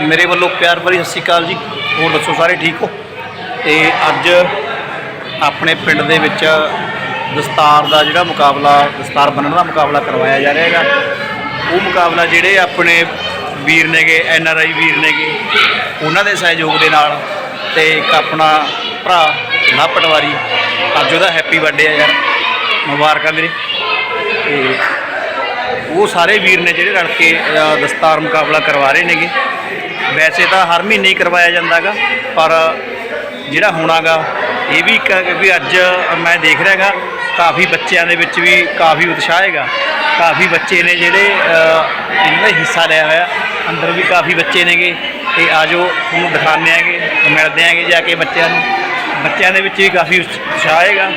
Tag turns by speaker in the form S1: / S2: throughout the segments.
S1: ਮੇਰੇ ਵੱਲੋਂ ਪਿਆਰ ਭਰੀ ਸਤਿ ਸ਼੍ਰੀ ਅਕਾਲ ਜੀ। ਹੋਰ ਦੱਸੋ, ਸਾਰੇ ਠੀਕ ਹੋ? ਤੇ ਅੱਜ ਆਪਣੇ ਪਿੰਡ ਦੇ ਵਿੱਚ ਦਸਤਾਰ ਦਾ ਜਿਹੜਾ ਮੁਕਾਬਲਾ, ਦਸਤਾਰ ਬੰਨਣ ਦਾ ਮੁਕਾਬਲਾ ਕਰਵਾਇਆ ਜਾ ਰਿਹਾ ਹੈਗਾ। ਉਹ ਮੁਕਾਬਲਾ ਜਿਹੜੇ ਆਪਣੇ ਵੀਰ ਨੇਗੇ, ਐਨ ਆਰ ਆਈ ਵੀਰ ਨੇਗੇ, ਉਹਨਾਂ ਦੇ ਸਹਿਯੋਗ ਦੇ ਨਾਲ ਤੇ ਇੱਕ ਆਪਣਾ ਭਰਾ, ਨਾ ਪਟਵਾਰੀ, ਅੱਜ ਉਹਦਾ ਹੈਪੀ ਬਰਥਡੇ ਆ ਯਾਰ। ਮੁਬਾਰਕਾਂ ਵੀਰੇ। ਤੇ ਉਹ ਸਾਰੇ ਵੀਰ ਨੇ ਜਿਹੜੇ ਰਲ ਕੇ ਦਸਤਾਰ ਮੁਕਾਬਲਾ ਕਰਵਾ ਰਹੇ ਨੇਗੇ। ਵੈਸੇ ਤਾਂ ਹਰ ਮਹੀਨੇ ਹੀ ਕਰਵਾਇਆ ਜਾਂਦਾਗਾ, ਪਰ ਜਿਹੜਾ ਹੋਣਾਗਾ, ਇਹ ਵੀ ਵੀ ਅੱਜ ਮੈਂ ਦੇਖ ਰਿਹਾ ਹੈਗਾ, ਕਾਫੀ ਬੱਚਿਆਂ ਦੇ ਵਿੱਚ ਵੀ ਕਾਫੀ ਉਤਸ਼ਾਹ ਹੈਗਾ। ਕਾਫੀ ਬੱਚੇ ਨੇ ਜਿਹੜੇ ਇਹਨਾਂ ਦਾ ਹਿੱਸਾ ਲਿਆ ਹੋਇਆ, ਅੰਦਰ ਵੀ ਕਾਫੀ ਬੱਚੇ ਨੇਗੇ, ਤੇ ਆਜੋ ਤੁਹਾਨੂੰ ਦਿਖਾਉਂਦੇ ਆਂਗੇ, ਮਿਲਦੇ ਆਂਗੇ ਜਾ ਕੇ ਬੱਚਿਆਂ ਨੂੰ। ਬੱਚਿਆਂ ਦੇ ਵਿੱਚ ਵੀ ਕਾਫੀ ਉਤਸ਼ਾਹ ਹੈਗਾ,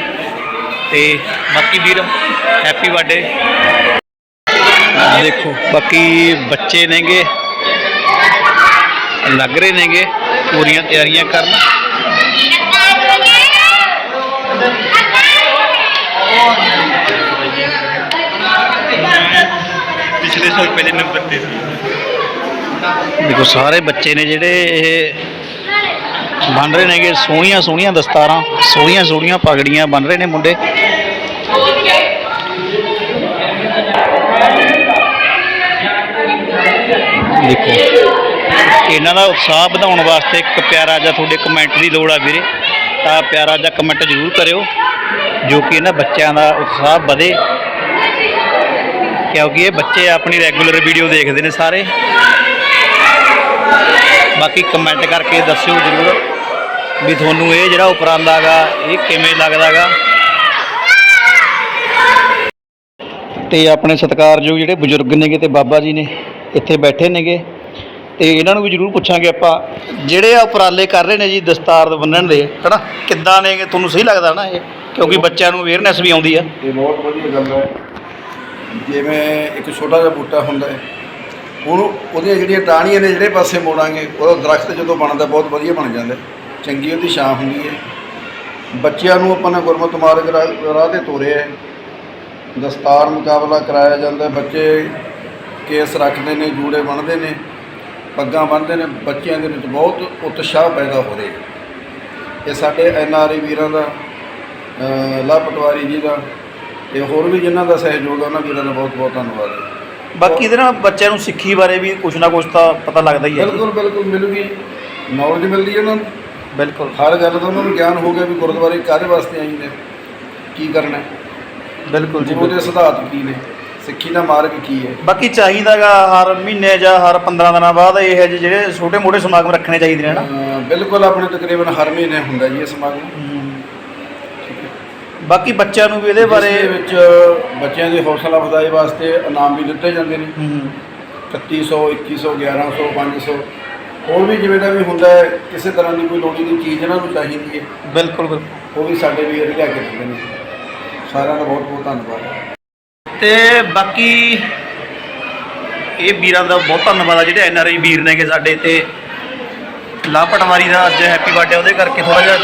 S1: ਤੇ ਬਾਕੀ ਵੀਰ ਹੈਪੀ ਬਰਥਡੇ ਦੇਖੋ, ਬਾਕੀ ਬੱਚੇ ਨੇਗੇ ਲੱਗ ਰਹੇ ਨੇਗੇ ਪੂਰੀਆਂ ਤਿਆਰੀਆਂ ਕਰਨ।
S2: ਪਿਛਲੇ ਸਾਲ ਪਹਿਲੇ ਨੰਬਰ ਤੇ
S1: ਦੇਖੋ ਸਾਰੇ ਬੱਚੇ ਨੇ ਜਿਹੜੇ ਇਹ ਬਣ ਰਹੇ ਨੇਗੇ ਸੋਹਣੀਆਂ ਸੋਹਣੀਆਂ ਦਸਤਾਰਾਂ ਸੋਹਣੀਆਂ ਸੋਹਣੀਆਂ ਪਗੜੀਆਂ ਬਣ ਰਹੇ ਨੇ ਮੁੰਡੇ। ਦੇਖੋ ਇਹਨਾਂ ਦਾ ਉਤਸ਼ਾਹ ਵਧਾਉਣ ਵਾਸਤੇ ਇੱਕ ਪਿਆਰਾ ਜਿਹਾ ਤੁਹਾਡੇ ਕਮੈਂਟ ਦੀ ਲੋੜ ਆ ਵੀਰੇ। ਤਾਂ ਪਿਆਰਾ ਜਿਹਾ ਕਮੈਂਟ ਜ਼ਰੂਰ ਕਰਿਓ, ਜੋ ਕਿ ਇਹਨਾਂ ਬੱਚਿਆਂ ਦਾ ਉਤਸ਼ਾਹ ਵਧੇ। ਕਿਉਂਕਿ ਇਹ ਬੱਚੇ ਆਪਣੀ ਰੈਗੂਲਰ ਵੀਡੀਓ ਦੇਖਦੇ ਨੇ ਸਾਰੇ। ਬਾਕੀ ਕਮੈਂਟ ਕਰਕੇ ਦੱਸਿਓ ਜਰੂਰ ਵੀ ਤੁਹਾਨੂੰ ਇਹ ਜਿਹੜਾ ਉਪਰਾਲਾ ਗਾ ਇਹ ਕਿਵੇਂ ਲੱਗਦਾਗਾ ਤੇ ਆਪਣੇ ਸਤਿਕਾਰਯੋਗ ਜਿਹੜੇ ਬਜ਼ੁਰਗ ਨੇਗੇ ਤੇ ਬਾਬਾ ਜੀ ਨੇ ਇੱਥੇ ਬੈਠੇ ਨੇਗੇ। ਤੇ ਇਹਨਾਂ ਨੂੰ ਵੀ ਜਰੂਰ ਪੁੱਛਾਂਗੇ ਆਪਾਂ। ਜਿਹੜੇ ਆ ਉਪਰਾਲੇ ਕਰ ਰਹੇ ਨੇ ਜੀ ਦਸਤਾਰ ਬੰਨਣ ਦੇ ਹਨਾ? ਕਿੱਦਾਂ ਨੇਗੇ ਤੁਹਾਨੂੰ ਸਹੀ ਲੱਗਦਾ ਨਾ ਇਹ? ਕਿਉਂਕਿ ਬੱਚਿਆਂ ਨੂੰ ਅਵੇਅਰਨੈਸ ਵੀ ਆਉਂਦੀ ਆ।
S3: ਇਹ ਬਹੁਤ ਵਧੀਆ ਗੱਲ ਹੈ। ਜਿਵੇਂ ਇੱਕ ਛੋਟਾ ਜਿਹਾ ਬੂਟਾ ਹੁੰਦਾ ਹੈ। ਉਹਨੂੰ ਉਹਦੀਆਂ ਜਿਹੜੀਆਂ ਟਾਹਣੀਆਂ ਨੇ ਜਿਹੜੇ ਪਾਸੇ ਮੋੜਾਂਗੇ ਉਹਦਾ ਦਰਖਤ ਜਦੋਂ ਬਣਦਾ ਬਹੁਤ ਵਧੀਆ ਬਣ ਜਾਂਦਾ। ਚੰਗੀ ਉਹਦੀ ਛਾਂ ਹੁੰਦੀ ਹੈ। ਬੱਚਿਆਂ ਨੂੰ ਆਪਾਂ ਨੇ ਗੁਰਮਤਿ ਮਾਰਗ ਰਾਹ ਤੇ ਤੋਰਿਆ ਹੈ। ਦਸਤਾਰ ਮੁਕਾਬਲਾ ਕਰਾਇਆ ਜਾਂਦਾ। ਬੱਚੇ ਕੇਸ ਰੱਖਦੇ ਨੇ ਜੂੜੇ ਬੰਨ੍ਹਦੇ ਨੇ। ਪੱਗਾਂ ਬੰਨ੍ਹਦੇ ਨੇ ਬੱਚਿਆਂ ਦੇ ਵਿੱਚ ਬਹੁਤ ਉਤਸ਼ਾਹ ਪੈਦਾ ਹੋ ਰਿਹਾ ਇਹ ਸਾਡੇ ਐਨ ਆਰ ਆਈ ਵੀਰਾਂ ਦਾ ਲਵ ਪਟਵਾਰੀ ਜੀ ਦਾ ਤੇ ਹੋਰ ਵੀ ਜਿਨ੍ਹਾਂ ਦਾ ਸਹਿਯੋਗ ਹੈ ਉਹਨਾਂ ਵੀਰਾਂ ਦਾ ਬਹੁਤ ਬਹੁਤ ਧੰਨਵਾਦ ਹੈ।
S1: ਬਾਕੀ ਇਹਦੇ ਨਾਲ ਬੱਚਿਆਂ ਨੂੰ ਸਿੱਖੀ ਬਾਰੇ ਵੀ ਕੁਝ ਨਾ ਕੁਝ ਤਾਂ ਪਤਾ ਲੱਗਦਾ ਹੀ ਹੈ।
S3: ਬਿਲਕੁਲ ਬਿਲਕੁਲ ਮਿਲੂਗੀ ਨੌਲੇਜ ਮਿਲਦੀ ਹੈ ਉਹਨਾਂ ਨੂੰ।
S1: ਬਿਲਕੁਲ।
S3: ਹਰ ਗੱਲ ਦਾ ਉਹਨਾਂ ਨੂੰ ਗਿਆਨ ਹੋ ਗਿਆ ਵੀ ਗੁਰਦੁਆਰੇ ਕਾਹਦੇ ਵਾਸਤੇ ਆਈ ਨੇ ਕੀ ਕਰਨਾ
S1: ਬਿਲਕੁਲ ਜੀ
S3: ਗੁਰੂ ਦੇ
S1: ਬਿਲਕੁਲ।
S3: ਸਿਧਾਂਤ ਕੀ ਨੇ। ਸਿੱਖੀ ਦਾ ਮਾਰਗ ਕੀ ਹੈ?
S1: ਬਾਕੀ ਚਾਹੀਦਾਗਾ ਹਰ ਮਹੀਨੇ ਜਾਂ ਹਰ 15 ਦਿਨਾਂ ਬਾਅਦ ਇਹ ਜਿਹੇ ਜਿਹੜੇ ਛੋਟੇ ਮੋਟੇ ਸਮਾਗਮ ਰੱਖਣੇ ਚਾਹੀਦੇ ਨੇ ਨਾ।
S3: ਬਿਲਕੁਲ ਆਪਣੇ ਤਕਰੀਬਨ ਹਰ ਮਹੀਨੇ ਹੁੰਦਾ ਜੀ ਇਹ ਸਮਾਗਮ।
S1: ਬਾਕੀ ਬੱਚਿਆਂ ਨੂੰ ਵੀ ਇਹਦੇ ਬਾਰੇ
S3: ਇਸ ਦੇ ਵਿੱਚ ਬੱਚਿਆਂ ਦੀ ਹੌਸਲਾ ਅਫਜ਼ਾਈ ਵਾਸਤੇ ਇਨਾਮ ਵੀ ਦਿੱਤੇ ਜਾਂਦੇ ਨੇ।
S1: ਹੂੰ।
S3: 3100 2100 1100 500 ਹੋਰ ਵੀ ਜਿਵੇਂ ਦਾ ਵੀ ਹੁੰਦਾ ਹੈ ਕਿਸੇ ਤਰ੍ਹਾਂ ਦੀ ਕੋਈ ਲੋੜੀਂਦੀ ਚੀਜ਼ ਇਹਨਾਂ ਨੂੰ ਚਾਹੀਦੀ ਹੈ।
S1: ਬਿਲਕੁਲ ਬਿਲਕੁਲ।
S3: ਉਹ ਵੀ ਸਾਡੇ ਵੀਰ ਲਿਆ ਕੇ ਦਿੰਦੇ ਨੇ। ਸਾਰਿਆਂ ਦਾ ਬਹੁਤ ਬਹੁਤ ਧੰਨਵਾਦ।
S1: ਤੇ ਬਾਕੀ ਇਹ ਵੀਰਾਂ ਦਾ ਬਹੁਤ ਧੰਨਵਾਦ ਆ, ਜਿਹੜੇ ਐਨ ਆਰ ਆਈ ਵੀਰ ਨੇਗੇ ਸਾਡੇ ਤੇ। ਲਾਪਟਵਾਰੀ ਦਾ ਅੱਜ ਹੈਪੀ ਬਰਥਡੇ ਉਹਦੇ ਕਰਕੇ ਥੋੜਾ ਜਿਹਾ ਅੱਜ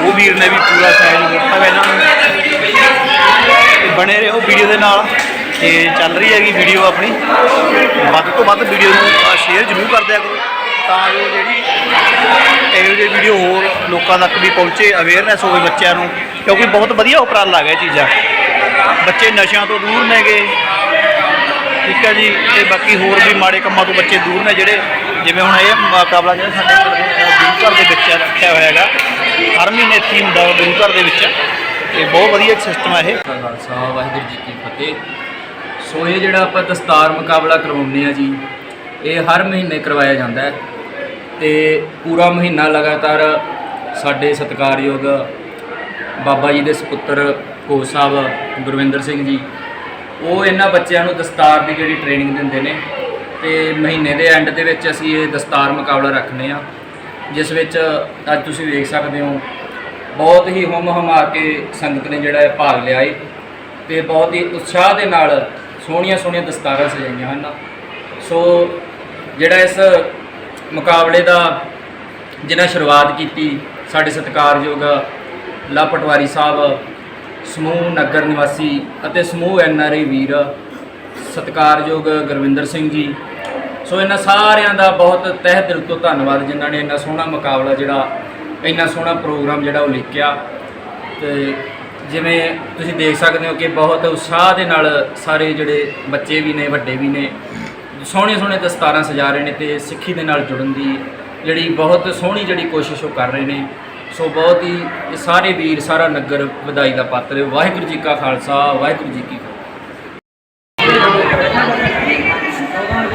S1: ਉਹ ਵੀਰ ਨੇ ਵੀ ਪੂਰਾ ਸਹਿਯੋਗ ਦਿੱਤਾ ਵਾ ਇਹਨਾਂ ਨੂੰ। ਤੇ ਬਣੇ ਰਹੋ ਵੀਡੀਓ ਦੇ ਨਾਲ, ਤੇ ਚੱਲ ਰਹੀ ਹੈਗੀ ਵੀਡੀਓ ਆਪਣੀ। ਵੱਧ ਤੋਂ ਵੱਧ ਵੀਡੀਓ ਨੂੰ ਸ਼ੇਅਰ ਜ਼ਰੂਰ ਕਰ ਦਿਆ ਕਰੋ, ਤਾਂ ਜੋ ਜਿਹੜੀ ਇਹੋ ਜਿਹੀ ਵੀਡੀਓ ਹੋਰ ਲੋਕਾਂ ਤੱਕ ਵੀ ਪਹੁੰਚੇ ਅਵੇਅਰਨੈਸ ਹੋਵੇ ਬੱਚਿਆਂ ਨੂੰ, ਕਿਉਂਕਿ ਬਹੁਤ ਵਧੀਆ ਉਪਰਾਲਾ ਹੈਗਾ ਇਹ ਚੀਜ਼ਾਂ। ਬੱਚੇ ਨਸ਼ਿਆਂ ਤੋਂ ਦੂਰ ਨੇਗੇ। ਠੀਕ ਹੈ ਜੀ, ਤੇ ਬਾਕੀ ਹੋਰ ਵੀ ਮਾੜੇ ਕੰਮਾਂ ਤੋਂ ਬੱਚੇ ਦੂਰ ਨੇ ਜਿਹੜੇ, ਜਿਵੇਂ ਹੁਣ ਇਹ ਮੁਕਾਬਲਾ ਜਿਹੜਾ ਸਾਡੇ ਗੁਰੂ ਘਰ ਦੇ ਵਿੱਚ ਰੱਖਿਆ ਹੋਇਆ ਹੈਗਾ। ਹਰ ਮਹੀਨੇ ਇੱਥੇ ਹੀ ਹੁੰਦਾ ਗੁਰੂ ਘਰ ਦੇ ਵਿੱਚ। ਇਹ ਬਹੁਤ ਵਧੀਆ ਸਿਸਟਮ ਹੈ ਇਹ।
S4: ਖਾਲਸਾ ਵਾਹਿਗੁਰੂ ਜੀ ਕੀ ਫਤਿਹ। ਸੋ ਇਹ ਜਿਹੜਾ ਆਪਾਂ ਦਸਤਾਰ ਮੁਕਾਬਲਾ ਕਰਵਾਉਂਦੇ ਆ ਜੀ, ਇਹ ਹਰ ਮਹੀਨੇ ਕਰਵਾਇਆ ਜਾਂਦਾ ਹੈ। ਤੇ ਪੂਰਾ ਮਹੀਨਾ ਲਗਾਤਾਰ ਸਾਡੇ ਸਤਿਕਾਰਯੋਗ ਬਾਬਾ ਜੀ ਦੇ ਸੁਪੁੱਤਰ ਕੋਚ ਸਾਹਿਬ ਗੁਰਵਿੰਦਰ ਸਿੰਘ ਜੀ, ਉਹ ਇਹਨਾਂ ਬੱਚਿਆਂ ਨੂੰ ਦਸਤਾਰ ਦੀ ਜਿਹੜੀ ਟ੍ਰੇਨਿੰਗ ਦਿੰਦੇ ਨੇ ਤੇ ਮਹੀਨੇ ਦੇ ਐਂਡ ਦੇ ਵਿੱਚ ਅਸੀਂ ਇਹ ਦਸਤਾਰ ਮੁਕਾਬਲਾ ਰੱਖਨੇ ਆ ਜਿਸ ਵਿੱਚ ਅੱਜ ਤੁਸੀਂ ਵੇਖ ਸਕਦੇ ਹੋ, ਬਹੁਤ ਹੀ ਹੁਮ ਹਮਾ ਕੇ ਸੰਗਤ ਨੇ ਜਿਹੜਾ ਇਹ ਭਾਗ ਲਿਆ ਏ, ਤੇ ਬਹੁਤ ਹੀ ਉਤਸ਼ਾਹ ਦੇ ਨਾਲ ਸੋਹਣੀਆਂ ਸੋਹਣੀਆਂ ਦਸਤਾਰਾਂ ਸਜਾਈਆਂ ਹਨ। ਸੋ ਜਿਹੜਾ ਇਸ ਮੁਕਾਬਲੇ ਦਾ ਜਿਨ੍ਹਾਂ ਸ਼ੁਰੂਆਤ ਕੀਤੀ, ਸਾਡੇ ਸਤਿਕਾਰਯੋਗ ਲਾ ਪਟਵਾਰੀ ਸਾਹਿਬ ਸਮੂਹ ਨਗਰ ਨਿਵਾਸੀ ਅਤੇ ਸਮੂਹ ਐਨ ਆਰ ਆਈ ਵੀਰ, ਸਤਿਕਾਰਯੋਗ ਗੁਰਵਿੰਦਰ ਸਿੰਘ ਜੀ। ਸੋ ਇਹਨਾਂ ਸਾਰਿਆਂ ਦਾ ਬਹੁਤ ਤਹਿ ਦਿਲ ਤੋਂ ਧੰਨਵਾਦ, ਜਿਨ੍ਹਾਂ ਨੇ ਇੰਨਾ ਸੋਹਣਾ ਮੁਕਾਬਲਾ ਜਿਹੜਾ, ਇੰਨਾ ਸੋਹਣਾ ਪ੍ਰੋਗਰਾਮ ਜਿਹੜਾ ਉਹ ਲਿਖਿਆ। ਤੇ ਜਿਵੇਂ ਤੁਸੀਂ ਦੇਖ ਸਕਦੇ ਹੋ ਕਿ ਬਹੁਤ ਉਤਸ਼ਾਹ ਦੇ ਨਾਲ ਸਾਰੇ ਜਿਹੜੇ ਬੱਚੇ ਵੀ ਨੇ, ਵੱਡੇ ਵੀ ਨੇ ਸੋਹਣੇ ਸੋਹਣੇ ਦਸਤਾਰਾਂ ਸਜਾ ਰਹੇ ਨੇ ਤੇ ਸਿੱਖੀ ਦੇ ਨਾਲ ਜੁੜਨ ਦੀ ਜਿਹੜੀ ਬਹੁਤ ਸੋਹਣੀ ਜਿਹੜੀ ਕੋਸ਼ਿਸ਼ ਉਹ ਕਰ ਰਹੇ ਨੇ। ਸੋ ਬਹੁਤ ਹੀ ਇਹ ਸਾਰੇ ਵੀਰ ਸਾਰਾ ਨਗਰ ਵਧਾਈ ਦਾ ਪਾਤਰ ਹੈ। ਵਾਹਿਗੁਰੂ ਜੀ ਕਾ ਖਾਲਸਾ ਵਾਹਿਗੁਰੂ ਜੀ ਕੀ ਫਤਿਹ।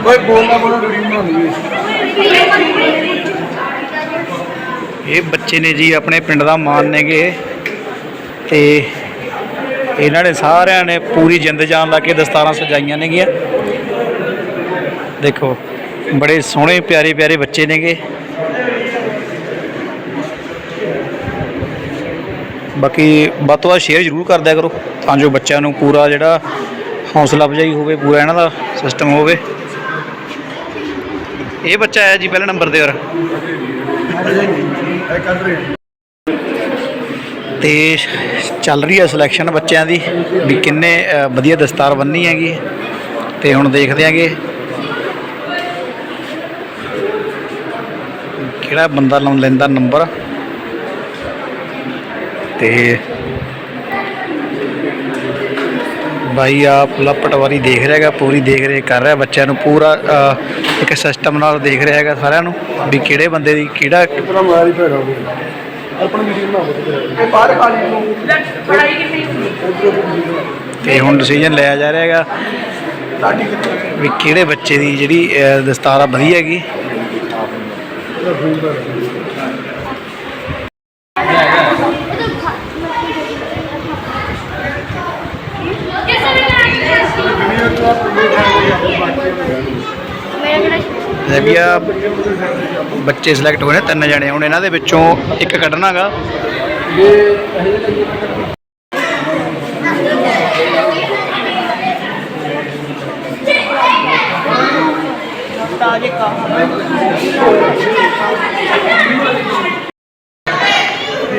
S3: ਕੋਈ ਬੋਲਦਾ ਬੋਲਦਾ ਵੀਡੀਓ ਬਣਾਉਂਦੀ
S1: ਇਹ ਬੱਚੇ ਨੇ ਜੀ ਆਪਣੇ ਪਿੰਡ ਦਾ ਮਾਣ ਨੇਗੇ। ਤੇ ਇਹਨਾਂ ਨੇ ਸਾਰਿਆਂ ਨੇ ਪੂਰੀ ਜਿੰਦ ਜਾਨ ਲਾ ਕੇ ਦਸਤਾਰਾਂ ਸਜਾਈਆਂ ਨੇਗੀਆਂ। ਦੇਖੋ ਬੜੇ ਸੋਹਣੇ ਪਿਆਰੇ ਪਿਆਰੇ ਬੱਚੇ ਨੇਗੇ। ਬਾਕੀ ਵੱਧ ਤੋਂ ਵੱਧ ਸ਼ੇਅਰ ਜ਼ਰੂਰ ਕਰਦਿਆ ਕਰੋ, ਤਾਂ ਜੋ ਬੱਚਿਆਂ ਨੂੰ ਪੂਰਾ ਜਿਹੜਾ ਹੌਸਲਾ ਅਫਜ਼ਾਈ ਹੋਵੇ, ਪੂਰਾ ਇਹਨਾਂ ਦਾ ਸਿਸਟਮ ਹੋਵੇ। ਇਹ ਬੱਚਾ ਆਇਆ ਜੀ ਪਹਿਲੇ ਨੰਬਰ ਤੇ ਔਰ ਤੇ ਚੱਲ ਰਹੀ ਹੈ ਸਿਲੈਕਸ਼ਨ ਬੱਚਿਆਂ ਦੀ, ਵੀ ਕਿੰਨੇ ਵਧੀਆ ਦਸਤਾਰ ਬੰਨੀ ਹੈਗੀ। ਤੇ ਹੁਣ ਦੇਖਦੇ ਆਂਗੇ ਕਿਹੜਾ ਬੰਦਾ ਲਾਉਣ ਲੈਂਦਾ ਨੰਬਰ ਤੇ ਭਾਈ ਆ ਪੂਰਾ ਪਟਵਾਰੀ ਦੇਖ ਰਿਹਾ ਹੈਗਾ ਪੂਰੀ ਦੇਖ ਰੇਖ ਕਰ ਰਿਹਾ ਬੱਚਿਆਂ ਨੂੰ ਪੂਰਾ ਅ, ਇੱਕ ਸਿਸਟਮ ਨਾਲ ਦੇਖ ਰਿਹਾ ਹੈਗਾ ਸਾਰਿਆਂ ਨੂੰ ਵੀ ਕਿਹੜੇ ਬੰਦੇ ਦੀ ਕਿਹੜਾ
S3: ਪੂਰਾ ਮੋਬਾਈਲ ਹੀ ਭੇੜਾ ਹੋ ਆਪਣੀ ਵੀਡੀਓ ਬਣਾਓ ਇਹ ਬਾਹਰ ਕਾਲੀ ਨੂੰ
S1: ਤੇ। ਹੁਣ ਡਿਸੀਜਨ ਲਿਆ ਜਾ ਰਿਹਾ ਹੈਗਾ
S3: ਲਾਡੀ ਕਿੱਥੇ?
S1: ਵੀ ਕਿਹੜੇ ਬੱਚੇ ਦੀ ਜਿਹੜੀ ਅ, ਦਸਤਾਰ ਆ ਵਧੀਆ ਹੈਗੀ। ਆ, ਬੱਚੇ ਸਿਲੈਕਟ ਹੋਏ ਨੇ, ਤਿੰਨ ਜਣੇ ਹੁਣ ਇਹਨਾਂ ਦੇ ਵਿੱਚੋਂ ਇੱਕ ਕੱਢਣਾਗਾ।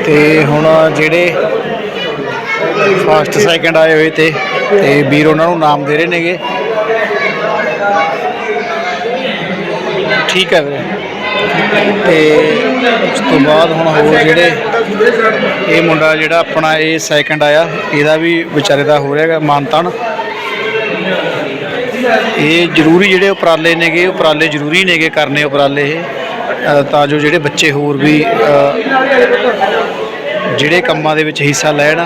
S1: ਤੇ ਹੁਣ ਜਿਹੜੇ ਫਸਟ ਸੈਕਿੰਡ ਆਏ ਹੋਏ ਤੇ ਤੇ ਵੀਰ ਉਹਨਾਂ ਨੂੰ ਨਾਮ ਦੇ ਰਹੇ ਨੇਗੇ। ਠੀਕ ਹੈ ਵੀਰੇ। ਤੇ ਉਸ ਤੋਂ ਬਾਅਦ ਹੁਣ ਹੋਰ ਜਿਹੜੇ ਇਹ ਮੁੰਡਾ ਜਿਹੜਾ ਆਪਣਾ ਇਹ ਸੈਕਿੰਡ ਆਇਆ, ਇਹਦਾ ਵੀ ਵਿਚਾਰੇ ਦਾ ਹੋ ਰਿਹਾਗਾ ਮਾਨਤਾਨ। ਇਹ ਜ਼ਰੂਰੀ ਜਿਹੜੇ ਉਪਰਾਲੇ ਨੇਗੇ, ਉਪਰਾਲੇ ਜ਼ਰੂਰੀ ਨੇਗੇ ਕਰਨੇ ਉਪਰਾਲੇ ਇਹ। ਤਾਂ ਜੋ ਜਿਹੜੇ ਬੱਚੇ ਹੋਰ ਵੀ ਜਿਹੜੇ ਕੰਮਾਂ ਦੇ ਵਿੱਚ ਹਿੱਸਾ ਲੈਣ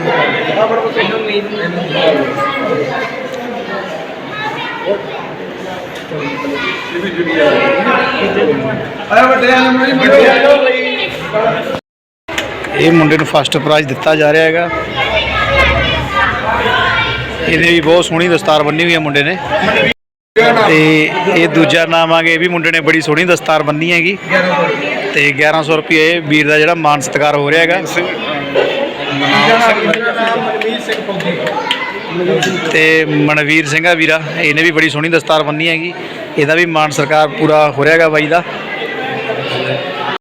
S1: ਇਹ ਮੁੰਡੇ ਨੂੰ ਫਸਟ ਪ੍ਰਾਈਜ਼ ਦਿੱਤਾ ਜਾ ਰਿਹਾ ਹੈਗਾ। ਇਹਦੇ ਵੀ ਬਹੁਤ ਸੋਹਣੀ ਦਸਤਾਰ ਬੰਨੀ ਹੋਈ ਹੈ ਮੁੰਡੇ ਨੇ। ਤੇ ਇਹ ਦੂਜਾ ਨਾਮ ਆਗੇ ਇਹ ਵੀ ਮੁੰਡੇ ਨੇ ਬੜੀ ਸੋਹਣੀ ਦਸਤਾਰ ਬੰਨੀ ਹੈਗੀ। ਤੇ 1100 ਰੁਪਏ ਇਹ ਵੀਰ ਦਾ ਜਿਹੜਾ ਮਾਨ ਸਤਿਕਾਰ ਹੋ ਰਿਹਾ ਹੈਗਾ। ਤੇ ਮਨਵੀਰ ਸਿੰਘ ਆ ਵੀਰਾ, ਇਹਨੇ ਵੀ ਬੜੀ ਸੋਹਣੀ ਦਸਤਾਰ ਬੰਨੀ ਹੈਗੀ। ਇਹਦਾ ਵੀ ਮਾਨ ਸਰਕਾਰ ਪੂਰਾ ਹੋ ਰਿਹਾ ਹੈਗਾ ਬਾਈ ਦਾ।